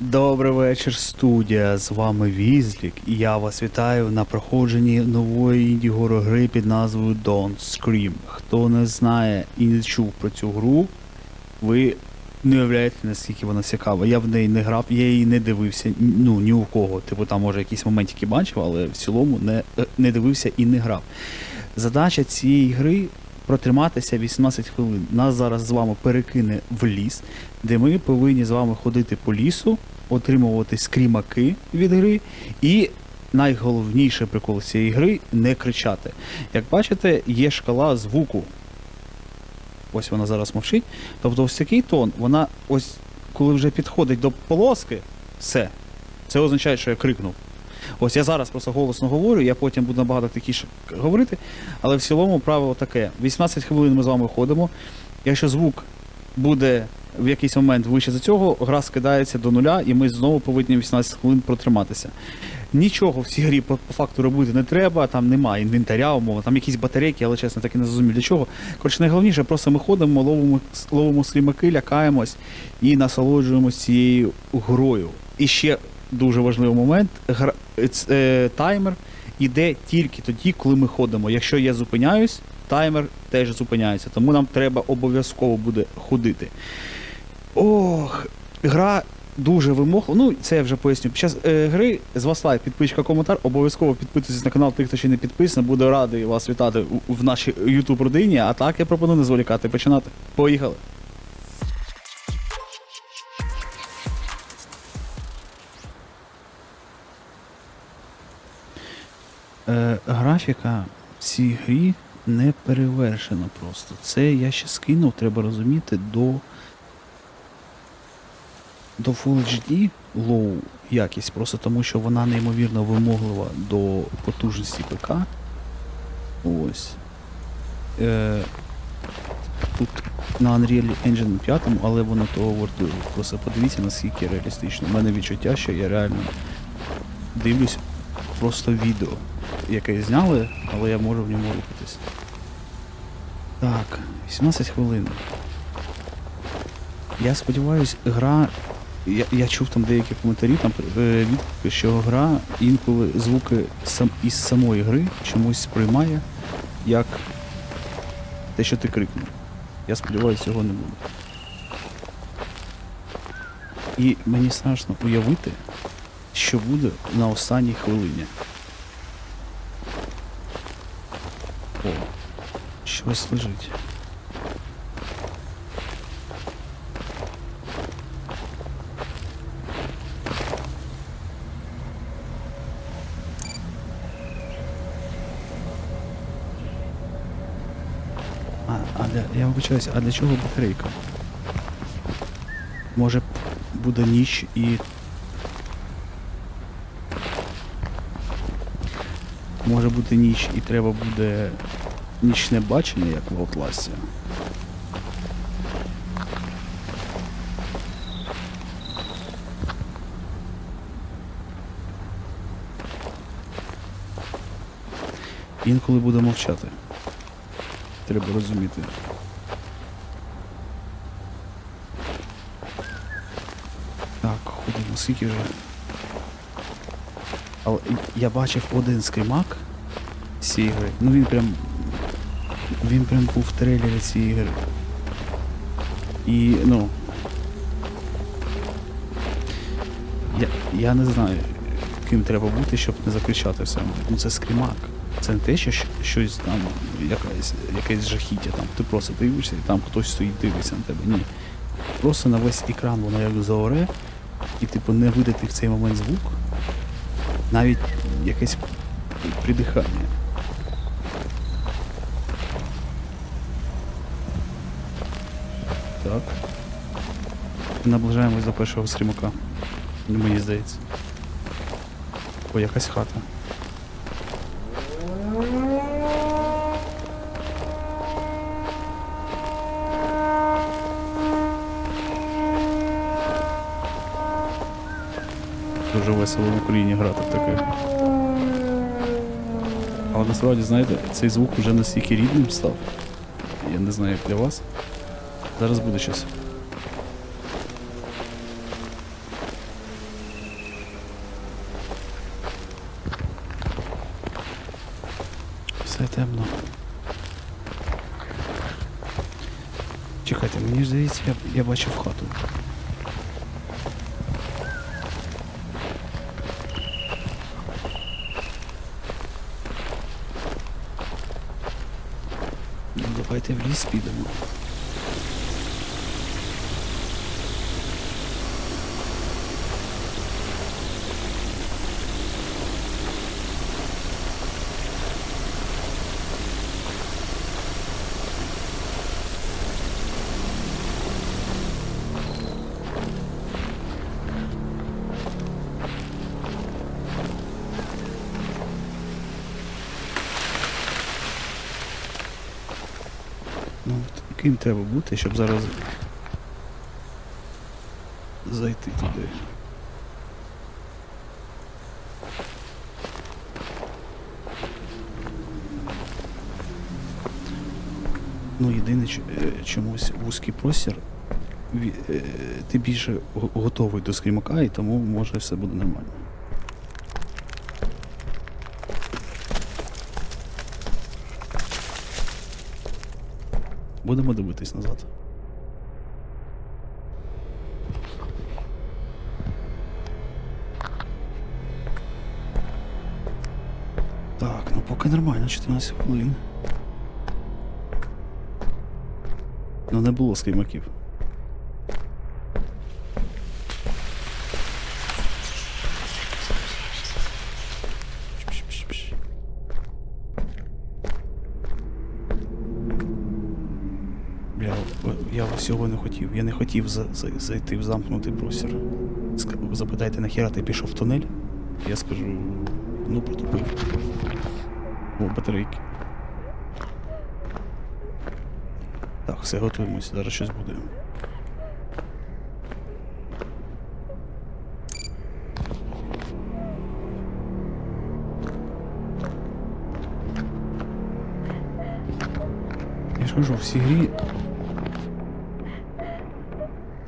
Добрий вечір, студія. З вами Візлік, і я вас вітаю на проходженні нової інді-горо гри під назвою Don't Scream. Хто не знає і не чув про цю гру, ви не уявляєте, наскільки вона цікава. Я в неї не грав, я її не дивився, ну ні у кого. Типу там може якісь моментики бачив, але в цілому не, е, не дивився і не грав. Задача цієї гри протриматися 18 хвилин. Нас зараз з вами перекине в ліс, де ми повинні з вами ходити по лісу, отримувати скрімаки від гри і. Найголовніший прикол цієї гри не кричати. Як бачите, є шкала звуку. Ось вона зараз мовчить. Тобто ось такий тон, вона ось коли вже підходить до полоски, все. Це означає, що я крикнув. Ось я зараз просто голосно говорю, я потім буду набагато тихіше говорити, але в цілому правило таке: 18 хвилин ми з вами ходимо. Якщо звук буде в якийсь момент вище за цього, гра скидається до нуля, і ми знову повинні 18 хвилин протриматися. Нічого в цій грі по, по факту робити не треба, там немає інвентаря, умови, там якісь батарейки, але чесно так і не зрозумів для чого. Коротше, найголовніше, просто ми ходимо, ловимо, ловимо слімаки, лякаємось і насолоджуємось цією грою. І ще дуже важливий момент: гра, е, таймер іде тільки тоді, коли ми ходимо. Якщо я зупиняюсь, таймер теж зупиняється. Тому нам треба обов'язково буде ходити. Ох, гра дуже вимоглива. Ну, це я вже поясню. Під час е, гри з вас лайк, підписчика, коментар. Обов'язково підписуйтесь на канал тих, хто ще не підписаний. Буду радий вас вітати в нашій YouTube родині. А так я пропоную не зволікати. Починати. Поїхали. Е, графіка в цій грі не перевершена просто. Це я ще скинув, треба розуміти, до, до Full HD low якість, просто тому що вона неймовірно вимоглива до потужності ПК. Ось. Е, тут на Unreal Engine 5, але воно того вартує. Просто подивіться, наскільки реалістично. У мене відчуття, що я реально дивлюсь просто відео, яке зняли, але я можу в ньому рухатись. Так, 18 хвилин. Я сподіваюсь, гра. Я, я чув там деякі коментарі, там е, що гра інколи звуки сам, із самої гри чомусь сприймає як те, що ти крикнув. Я сподіваюся, цього не буде. І мені страшно уявити, що буде на останній хвилині. Щось лежить. А, а для, я вибачаюся, а для чого батарейка? Може буде ніч і Може бути ніч і треба буде нічне бачення, як в Outlast. Інколи буде мовчати. Треба розуміти. Так, ходимо, скільки вже. Але я бачив один скримак цієї гри. Ну він прям. Він прям був в трейлері цієї гри. І, ну. Я, я не знаю, ким треба бути, щоб не закричати все. Ну це скримак. Це не те, що щось там, якесь, якесь жахіття там. Ти просто дивишся і там хтось стоїть дивиться на тебе. Ні. Просто на весь екран воно як заоре, і типу не видати в цей момент звук, навіть якесь придихання. Так. Наближаємось до першого скрімака. Мені здається. О, якась хата. Дуже весело в Україні грати в таке. Але насправді, знаєте, цей звук вже настільки рідним став. Я не знаю, як для вас. Зараз буде щось. Все темно. Чекайте, мені ж здається, я, я бачив хату. Ну, давайте в ліс підемо. Яким треба бути, щоб зараз зайти туди. Ну, єдине е, чомусь вузький простір. е, Ти більше готовий до скрімака, і тому може все буде нормально. Будемо дивитись назад. Так, ну поки нормально, 14 хвилин. Ну не було скрімаків. Пш-пш-пш-пш. Бля, о, я всього не хотів. Я не хотів за, за, зайти в замкнутий простір. Ск- Запитайте, нахіра ти пішов в тунель? Я скажу, ну протупив. О, батарейки. Так, все готуємося, зараз щось буде. Я ж кажу, в грі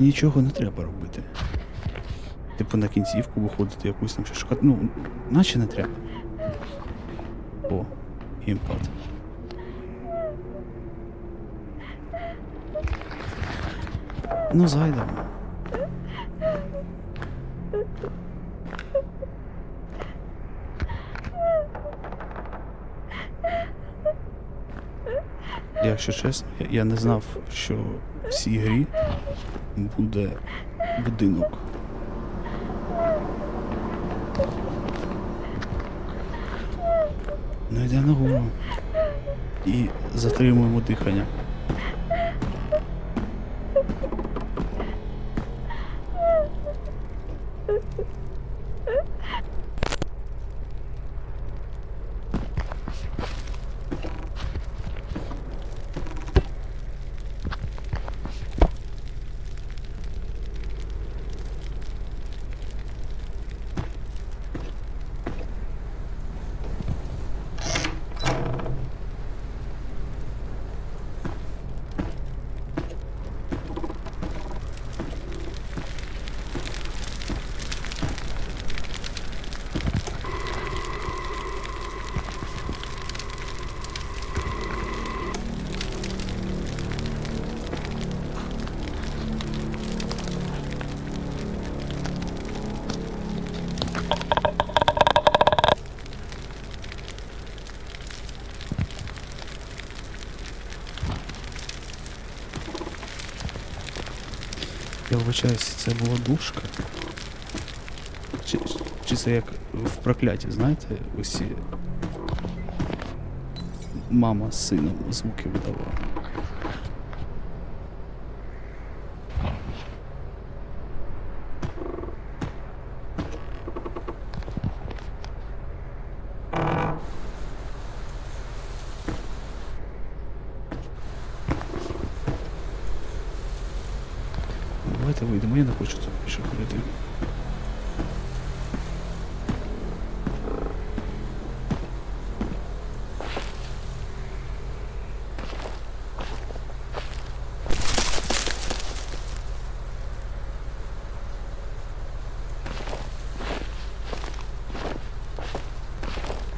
нічого не треба робити. Типу на кінцівку виходити якусь там шукати. Ну, наче не треба. О, імпад. Ну, зайдемо. Якщо чесно, я не знав, що в цій грі буде будинок. Ну йде нагору. І затримуємо дихання. Я вибачаюсь, це була душка. Чи, чи це як в прокляті, знаєте, усі мама з сином звуки видавала. Давайте вийдемо, я не хочу тут більше ходити.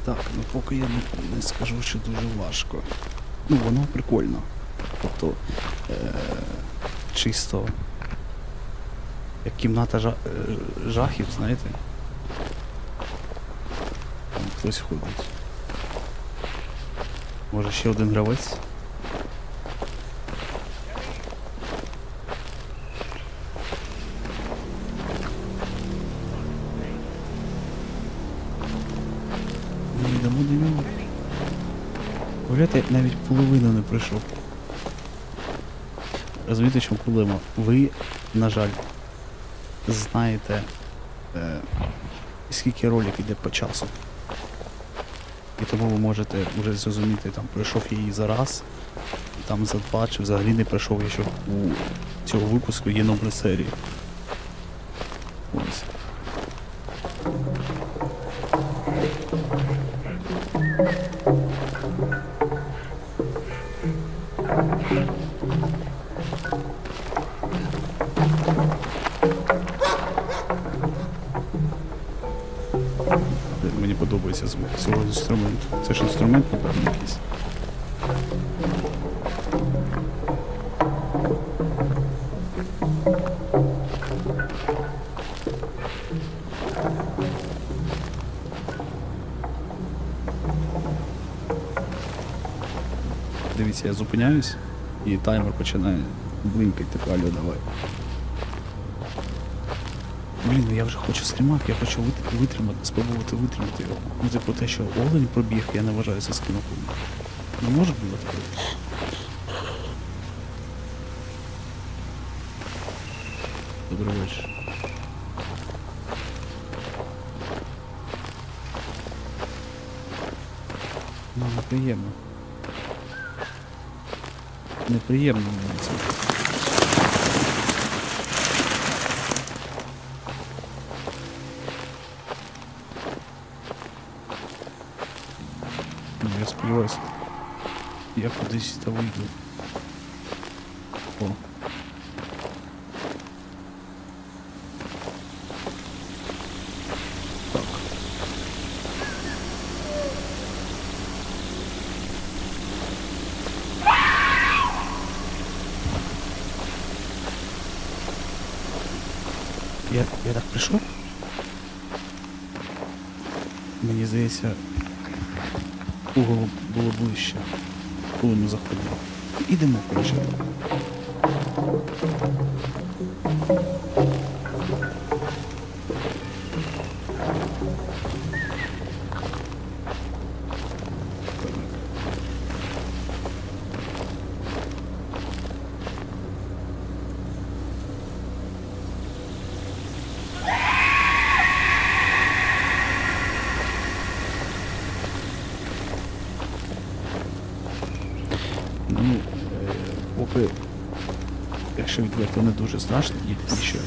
Так, ну поки я не, не скажу, що дуже важко. Ну, воно прикольно. Тобто, е- чисто. Як кімната жа- е, жахів, знаєте? Там хтось ходить. Може ще один гравець? Ми йдемо до нього. Уявляєте, навіть половину не пройшов. Розумієте, в чому проблема? Ви, на жаль, знаєте, е, скільки ролик іде по часу. І тому ви можете вже зрозуміти, там пройшов її за раз, там за два, чи взагалі не пройшов, якщо у цього випуску є номер серії. Я зупиняюсь і таймер починає блинкати, так алло, давай. Блін, ну я вже хочу скримак, я хочу вит- витримати, спробувати витримати його. Ну, типу те, що олень пробіг, я не вважаю це скримаком. Не може бути таке? Добрий вечір. Ну, неприємно. Неприємно мені це. Ну, я сподіваюся. Я кудись та вийду. Якщо відверто, не дуже страшно, і що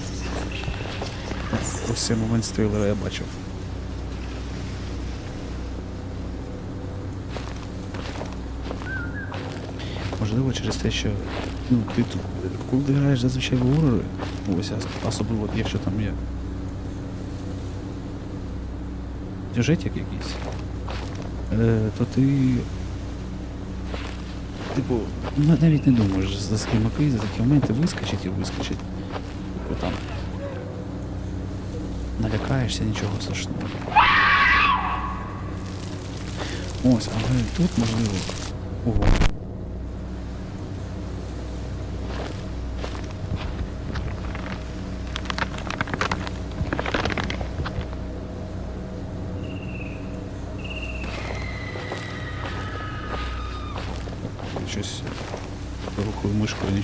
ось цей момент з трейлера я бачив. Можливо, через те, що ну, ти тут, коли ти граєш зазвичай в горори, ось особливо якщо там є сюжетик якийсь, е, то ти Типу, ну, навіть не думаєш за скримаки, за такі моменти вискочить і вискочить. Типу там. Налякаєшся, нічого страшного. Ось, але тут можливо. Ого.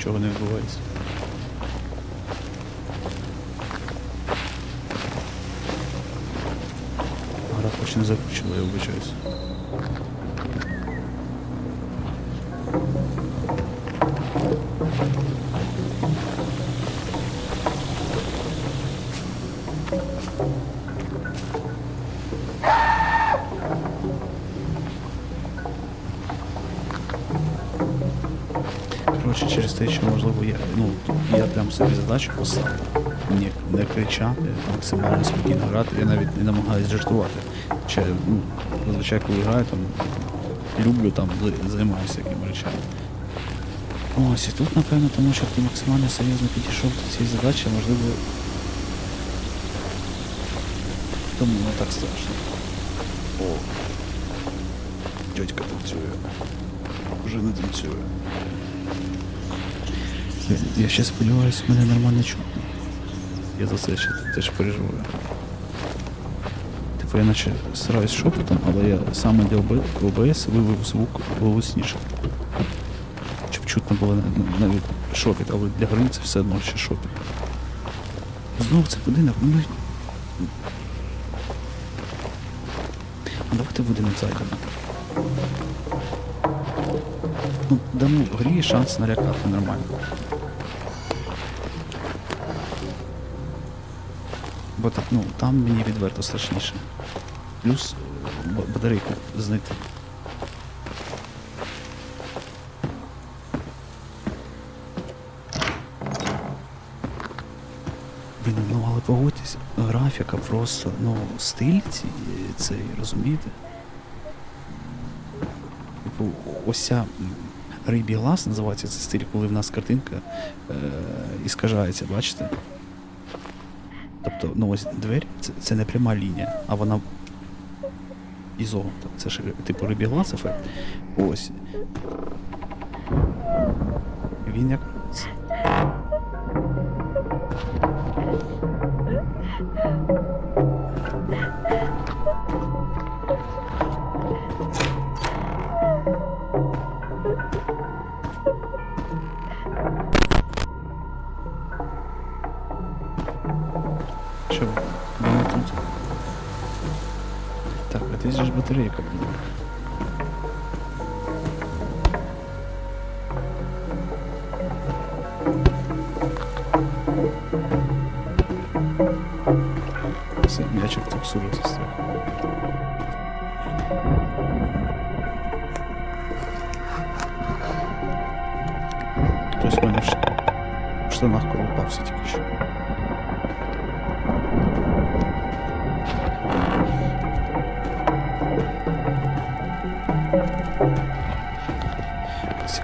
Нічого не відбувається. Гра хоч не закручила, я вибачаюсь. Коротше, через те, що можливо я, ну, я прям собі задачу поставив. Не, не кричати, максимально спокійно грати, я навіть не намагаюся жартувати. Чи, ну, зазвичай коли граю, там люблю там займаюся такими речами. Ось, і тут, напевно, тому що ти максимально серйозно підійшов до цієї задачі, можливо. Тому не так страшно. О. Дядька танцює. Вже не танцює. Я, я ще сподіваюся, мене нормально чутно. Я за це ще теж переживаю. Типу я наче стараюсь шепотом, але я саме для ОБС вивів звук голосніше. Щоб чутно було на- навіть шопіт, але для гри це все одно ще шопіт. Знову це будинок, ну. А давайте будинок зайдемо. Ну, дамо грі шанс налякати нормально. Бо так, ну, там мені відверто страшніше. Плюс е, батарейку знайти. Блін, ну але погодьтесь, графіка просто, ну, стиль ці- цей, розумієте? Ось рибі глаз називається цей стиль, коли в нас картинка е- іскажається, бачите? Тобто, ну ось двері це, це не пряма лінія, а вона ізогнута. Це ж типу рибі глаз ефект. Ось. Він як. А десь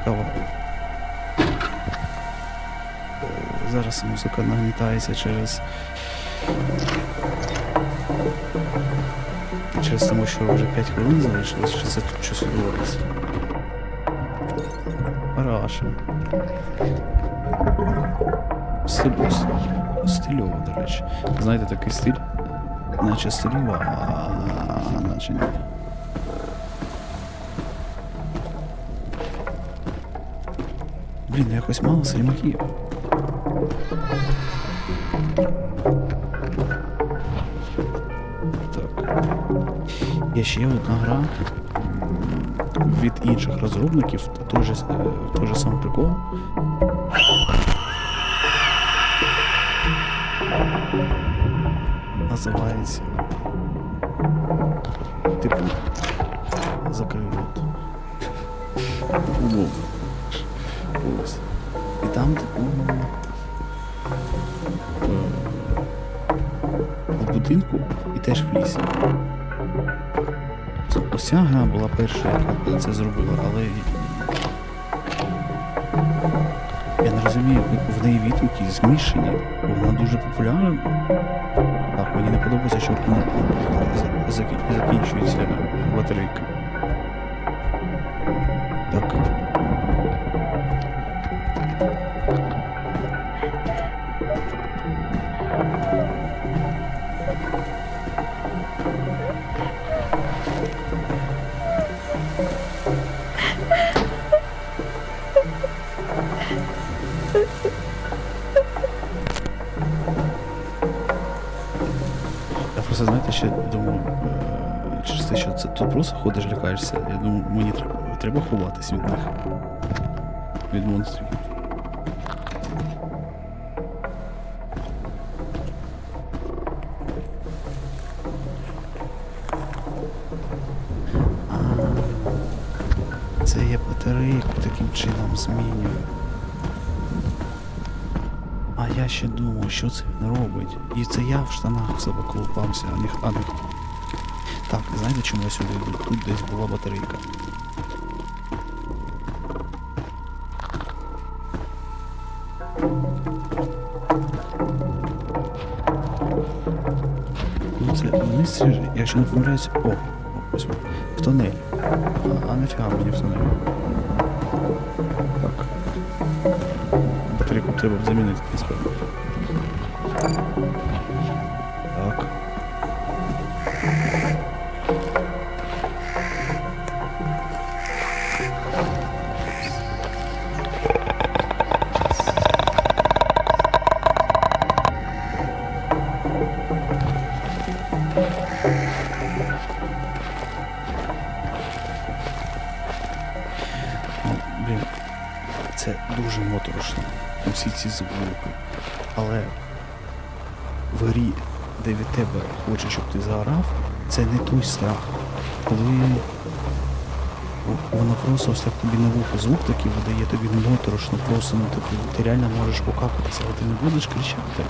Цікаво. Е, Зараз музика нагнітається через. Через тому, що вже 5 хвилин залишилось, що це тут щось відбувається. Параша. Стиль, стильово, до речі. Знаєте, такий стиль, наче стильово, а наче ні. Блін, якось мало сельмаків. Так. Є ще одна гра від інших розробників, той же, е, той самий прикол. Називається. Типу. Закрив рот. Умовно. Ось. І там, В будинку і теж в лісі. Ось гра була перша, яка це зробила, але я не розумію, в неї відгуки змішані, вона дуже популярна. Так, мені не подобається, що закінчується батарейка. Тут просто ходиш, лякаєшся. Я думаю, мені треба, треба ховатись від них. Від монстрів. Це я батарейку таким чином змінюю. А я ще думав, що це він робить. І це я в штанах в себе колупався, а не хто. Так, Знаєте, чому я сюди йду? Тут десь була батарейка. Ну це вниз, же, якщо не помиляюсь. О, ось. В тонель. А, а нафіга мені в тонель? Так. Батарейку треба замінити, насправді. В грі, де від тебе хоче, щоб ти заорав, це не той страх. Коли воно просто ось так тобі на вухо звук такий видає, тобі моторошно, просто ну типу, ти реально можеш покакатися, але ти не будеш кричати.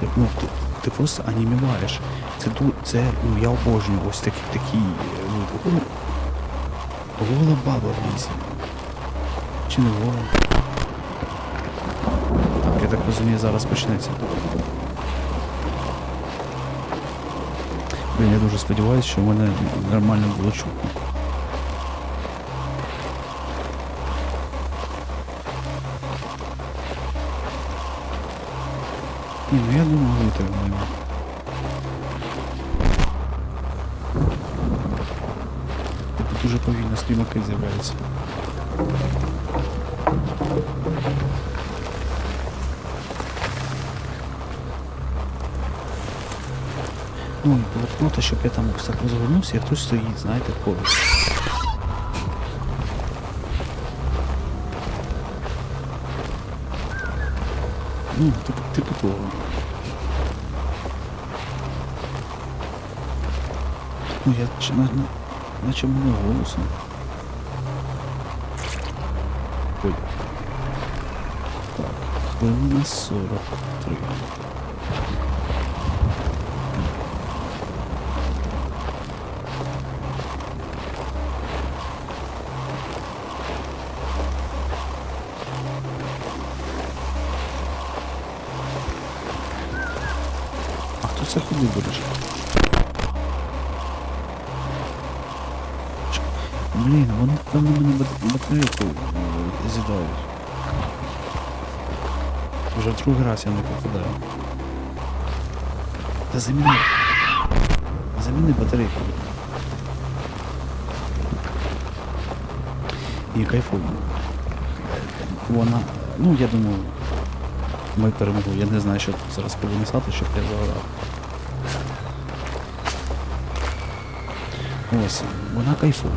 Ти, ну, ти, ти просто аніміваєш. Це, це ну, я обожнюю ось такі такі е, види. О, Гола баба в лісі. Чи не гола? Так, я так розумію, зараз почнеться. Блін, я дуже сподіваюся, що в мене нормально було чутно. Ні, ну я думаю, витримаємо. Типу дуже повільно слімаки з'являються. Ну і круто, щоб я там так розвернувся, і хтось стоїть, знаєте, поруч. Ну, типу, типу того. Ну, я на, на, наче мене голосом. Ой. Так, хвилина 43. А це береш? Чо? Блін, вони певно мене бат- батарейку е, з'їдають. Вже другий раз я не попадаю. Та заміни. Заміни батарейку. І кайфую. Вона. Ну, я думаю, ми перемогли. Я не знаю, що тут зараз повиносати, щоб я загадав. Ось, вона кайфова.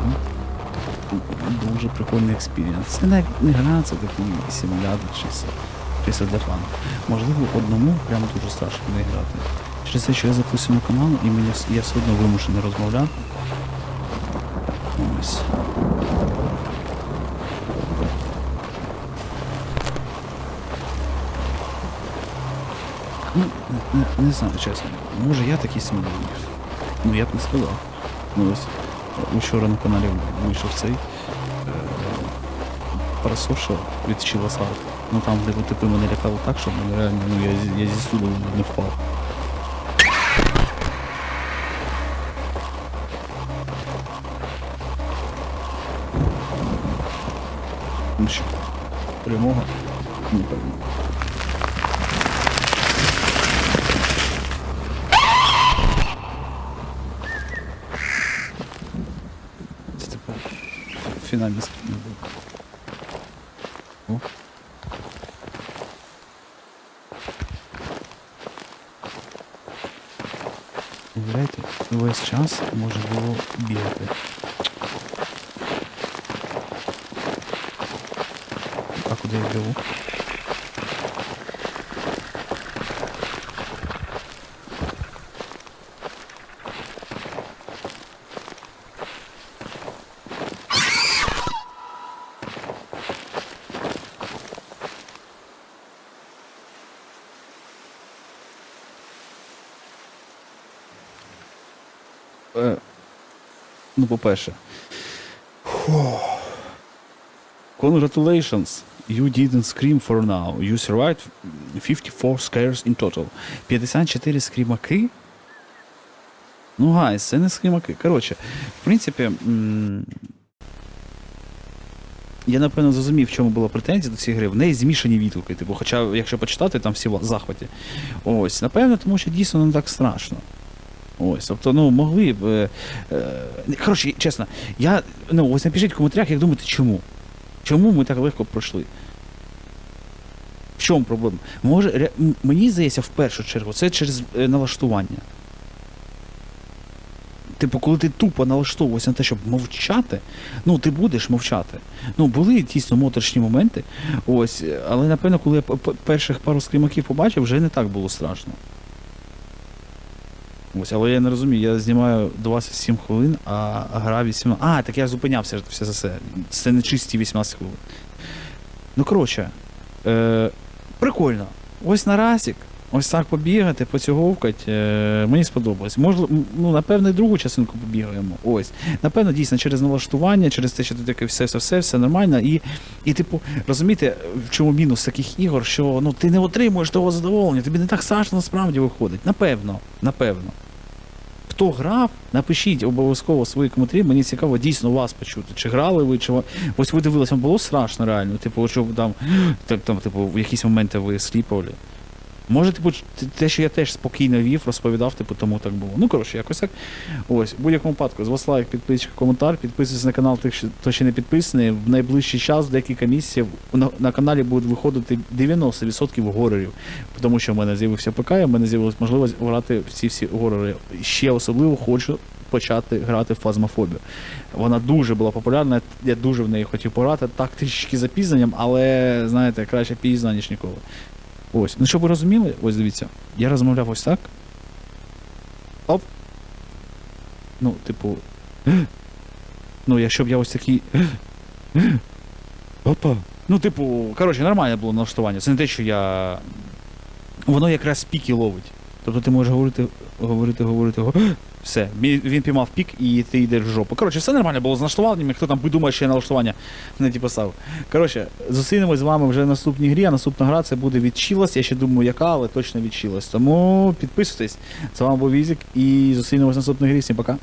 Дуже прикольний експірієнс. Це навіть не гра, це такий симулятор чисто, чисто для фану. Можливо, одному прям дуже страшно не грати. Через те, що я записую на канал і мені я все одно вимушений розмовляти. Ось. Ну, не, не, не знаю, чесно. Може я такий сміливий. Ну я б не сказав. Ну ось учора на каналі вийшов цей е, про Соша від Чиласар. Ну там, де типу мене лякало так, що мене реально, ну я, я зі студу не впав. Ну що, перемога? Не перемога. фі- фінальний скрін був. О. Уявляєте, весь час може було бігати. А куди я бігу? Ну, по-перше. Congratulations. You didn't scream for now. You survived 54 scares in total. 54 скрімаки? Ну, гайс, це не скрімаки. Коротше, в принципі, я напевно зрозумів, в чому була претензія до цієї гри. В неї змішані відгуки. Типу, хоча, якщо почитати, там всі в захваті. Ось, напевно, тому що дійсно не так страшно. Ось, тобто, ну, могли б. Е, е, коротше, чесно, я. Ну, ось напишіть в коментарях, як думаєте, чому? Чому ми так легко пройшли? В чому проблема? Може, мені здається, в першу чергу, це через е, налаштування. Типу, коли ти тупо налаштовуєшся на те, щоб мовчати, ну ти будеш мовчати. Ну, були дійсно моторшні моменти. Ось, але напевно, коли я перших пару скрімаків побачив, вже не так було страшно. Ось, але я не розумію, я знімаю 27 хвилин, а гра 18. А, так я зупинявся все за все. Це не чисті 18 хвилин. Ну, коротше, е, прикольно. Ось на разік, ось так побігати, поцюговкати. Е, мені сподобалось. Можливо, ну, напевно, і другу частинку побігаємо. Ось. Напевно, дійсно, через налаштування, через те, що ти таке все, все, все, все нормально. І, і типу, розумієте, в чому мінус таких ігор, що ну, ти не отримуєш того задоволення, тобі не так страшно насправді виходить. Напевно, напевно. Хто грав, напишіть обов'язково свої коментарі. Мені цікаво дійсно вас почути. Чи грали ви, чи ось ви дивилися, було страшно реально. Типу, що там, так, там, типу, в якісь моменти ви сліпали. Може, типу, те, що я теж спокійно вів, розповідав, типу, тому так було. Ну, коротше, якось так. Ось, в будь-якому випадку, з вас лайк, підписчик, коментар, підписуйтесь на канал тих, хто ще не підписаний. В найближчий час, декілька місяців, на, на каналі будуть виходити 90% горорів. Тому що в мене з'явився ПК, і в мене з'явилася можливість грати в ці всі горори. Ще особливо хочу почати грати в фазмофобію. Вона дуже була популярна, я дуже в неї хотів пограти, так трішки запізненням, але знаєте, краще пізно, ніж ніколи. Ось. Ну, щоб ви розуміли, ось дивіться, я розмовляв ось так. Оп. Ну, типу. Ну, якщо б я ось такий. Опа. Ну, типу, коротше, нормальне було налаштування. Це не те, що я. Воно якраз піки ловить. Тобто ти можеш говорити, говорити, говорити, говорити. Все, він піймав пік і ти йдеш в жопу. Коротше, все нормально було з налаштуванням, хто там думає, що я налаштування не ті поставив. Коротше, зустрінемось з вами вже в наступній грі, а наступна гра це буде відчилась. Я ще думаю, яка, але точно відчилась. Тому підписуйтесь. З вами був Візік і зустрінемось в наступній грі. Всім пока.